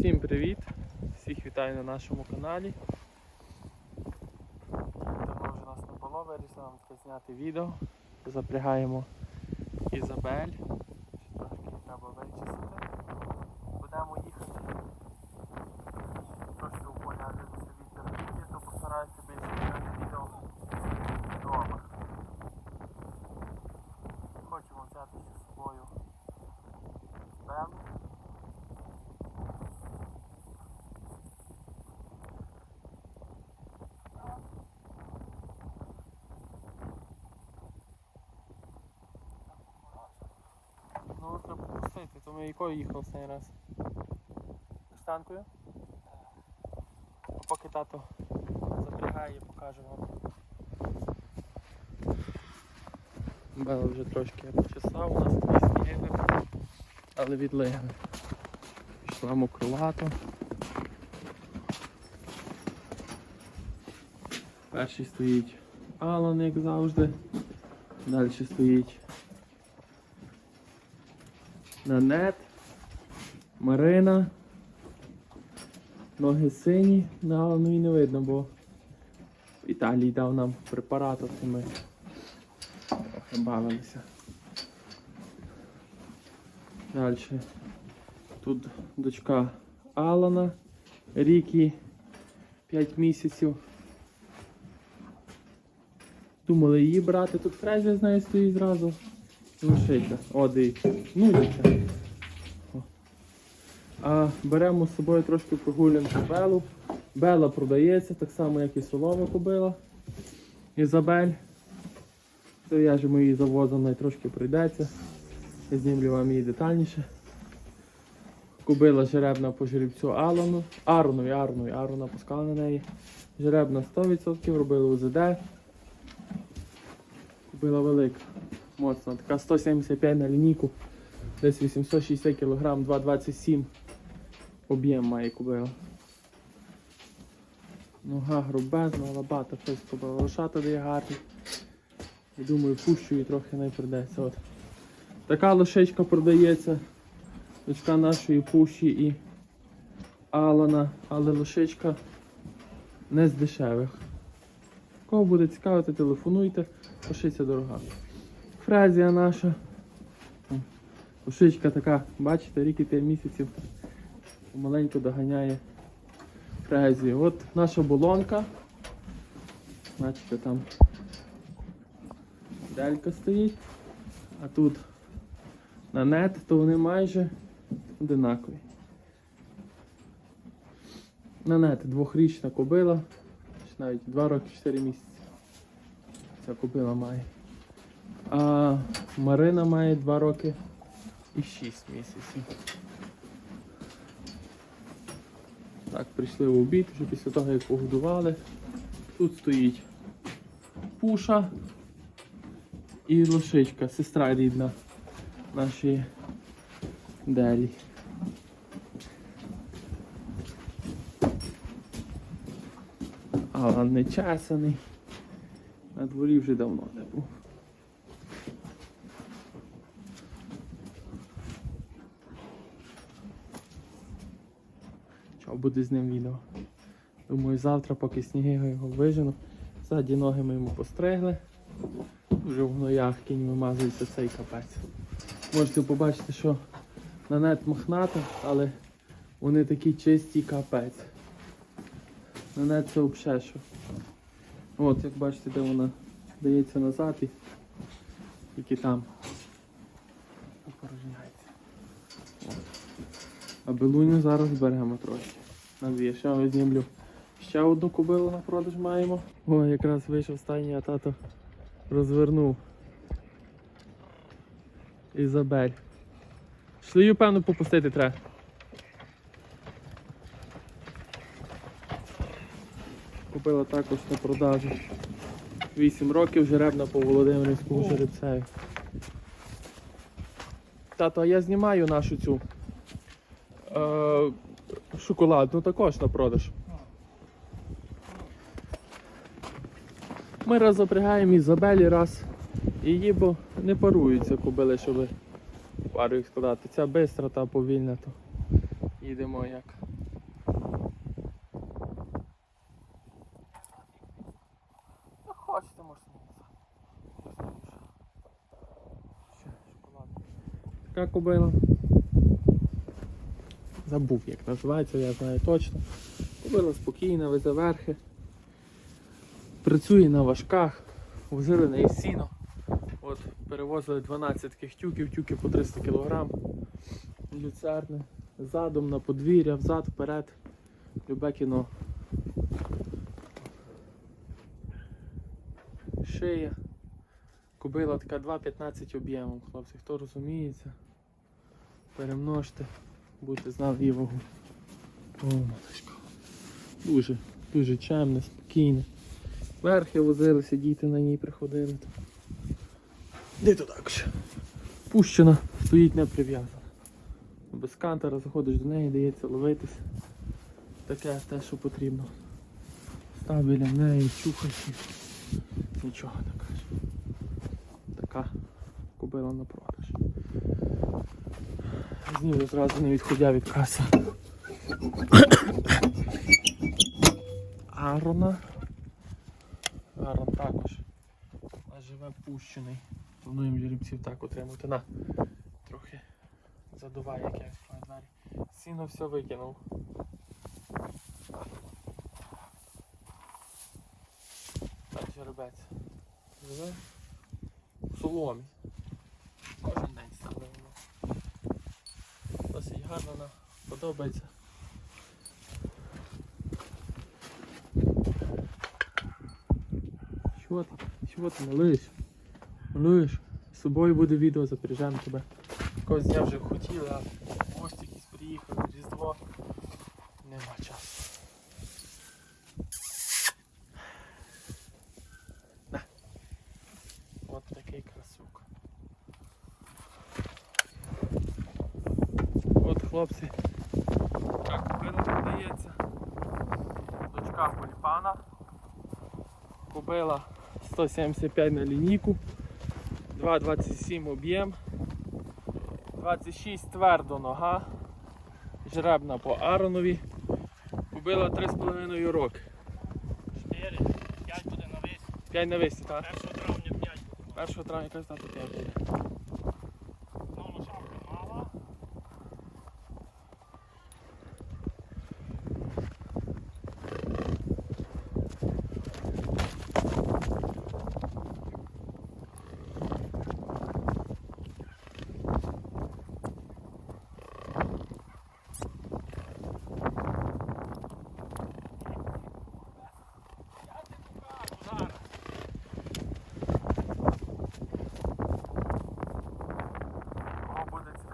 Всім привіт! Всіх вітаю на нашому каналі. Давно вже нас не було, вирішили вам зняти відео. Запрягаємо Ізабель. Ще Трошки треба вичистити. Будемо їхати. Трошки у поля дивитися вітер буде, то постараюся більше зняти відео вдома. Хочемо взяти зі собою Белу. Ну, треба то ми якою їхав останній раз? Каштанкою? Поки тато запрягає, покаже вам. Бела вже трошки почесав, у нас такі сніги, але відлигли. Пішла мокрувато. Перший стоїть Алан, як завжди. Далі стоїть Нанет, Марина. Ноги сині, на Алану і не видно, бо Віталій дав нам препарат, і ми бавилися. Далі. Тут дочка Алана, Рікі 5 місяців. Думали її брати, тут фрезія з нею стоїть зразу. Лишиться. О, дивіться. Ну, дивіться. А беремо з собою трошки прогулянку Белу. Бела продається, так само, як і солома кобила. Ізабель. То я ж її завозимо і трошки прийдеться. Я знімлю вам її детальніше. Кубила жеребна по жеребцю Алану. Аронові, Аронові, Арона пускала на неї. Жеребна 100%, робили УЗД. Кубила велика, моцна. Така 175 на лінійку. Десь 860 кг, 2,27 об'єм має кубила. Нога грубезна, лабата, щось кубила. Лошата дає гарні. Я думаю, пущу її трохи не придеться. От. Така лошечка продається. Дочка нашої пущі і Алана, але лошечка не з дешевих. Кого буде цікавити, телефонуйте, лошиця дорога. Фразія наша. Лошичка така, бачите, рік і 5 місяців маленько доганяє фрезію. От наша болонка. Бачите, там делька стоїть, а тут на нет, то вони майже одинакові. На нет двохрічна кобила, навіть 2 роки 4 місяці. Ця кобила має. А Марина має 2 роки і 6 місяців. Так, прийшли в обід, вже після того, як погодували. Тут стоїть пуша і лошичка, сестра рідна нашої Делі. Алан не чесаний. На дворі вже давно не був. Буде з ним відео? Думаю, завтра, поки сніги його вижену. Ззаді ноги ми йому постригли. Вже в гноях кінь вимазується цей капець. Можете побачити, що на нет мохната, але вони такі чисті капець. На нет це взагалі що. От, як бачите, де вона дається назад і тільки там опорожняється. А белуню зараз беремо трохи. На дві. Ще ось знімлю. Ще одну кобилу на продаж маємо. О, якраз вийшов стайні, а тато розвернув. Ізабель. Шлею, певно, попустити треба. Купила також на продажу. 8 років жеребна по Володимирському жеребцеві. Тато, а я знімаю нашу цю е, шоколадну також на продаж. Ми розобрягаємо Ізабелі раз її бо не паруються кубили, щоб пару їх складати. Ця бистра та повільна, то їдемо як. Хочете, можете Така кубила. Забув, як називається, я знаю точно. Кобила спокійна, везе верхи. Працює на важках, возили на сіно. От, перевозили 12 таких тюків, тюки по 300 кг. Люцерни. Задом на подвір'я, взад, вперед. Любе кіно. Шия. Кобила така 2,15 об'ємом, хлопці. Хто розуміється, перемножте, будете знали її вагу. О, маточко. Дуже, дуже чемне, спокійне. Верхи возилися, діти на ній приходили. Де то так ще? Пущена, стоїть не прив'язана. Без кантера заходиш до неї, дається ловитись. Таке те, що потрібно. Став біля неї, чухайся. Нічого не каже. Така кобила на Знів зразу не відходя від каси. Арона. Арон також. Живе пущений. Плануємо жеребців так отримати. На. Трохи задуває, як я двері. Сіно все викинув. Так, жеребець. Живе в соломі. Гарно нам подобається. Що ти? Чого ти, малюєш? Малюєш? з собою буде відео, запряжемо тебе. Когось дня вже хотіли, а гості якісь приїхали, Різдво. Нема часу. На. От такий красук. От хлопці. Так купила продається. Дочка Кульпана. Купила 175 на лінійку. 2,27 об'єм. 26 твердо нога. Жребна по Аронові. Купила 3,5 роки. 4, 5 буде на весь. 5 на весі, так? 1 травня 5 буде. 1 травня якась 5 буде.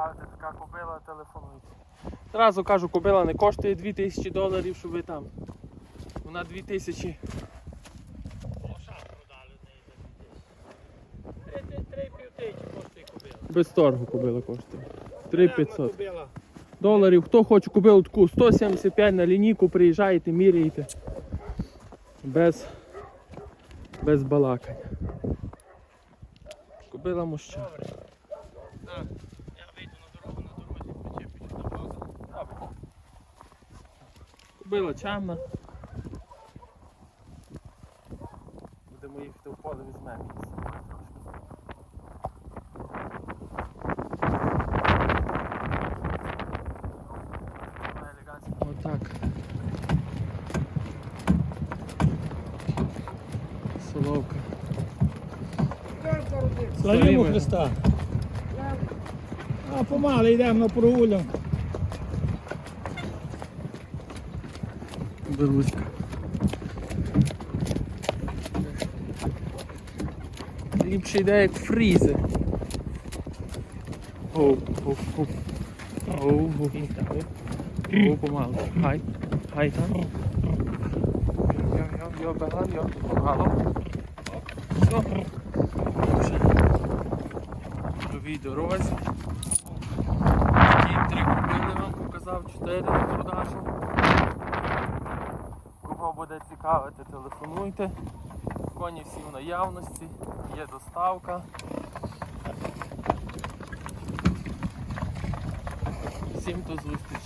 Цікавити така кобила, телефонуйте. Зразу кажу, кобила не коштує 2000 доларів, щоб ви там. Вона 2000. Лошадку дали в неї за 2000. 3,5 тисячі коштує кобила. Без торгу кобила коштує. 3500 доларів. Хто хоче кобилу таку 175 на лінійку, приїжджаєте, міряєте. Без, без балакання. Кобила мужчина. Так, я вийду на дорогу, на дорозі причеплюся до база. Кобила чемна. Будемо їхати в поле, візьмемо її. Отак. Соловка. Славімо. Христа. А помало йдемо на прогулянку. Белуська. Ліпше йде як фрізи. Оу, оу, оу. Оу, оу. Оу, помалу. Хай. Хай там. Йо, йо, йо. Помалу. Все. Вже. Дорозі. Такі три купили вам показав, чотири на продажу. Буде цікавити, телефонуйте. Коні всі в наявності, є доставка. Всім до зустрічі.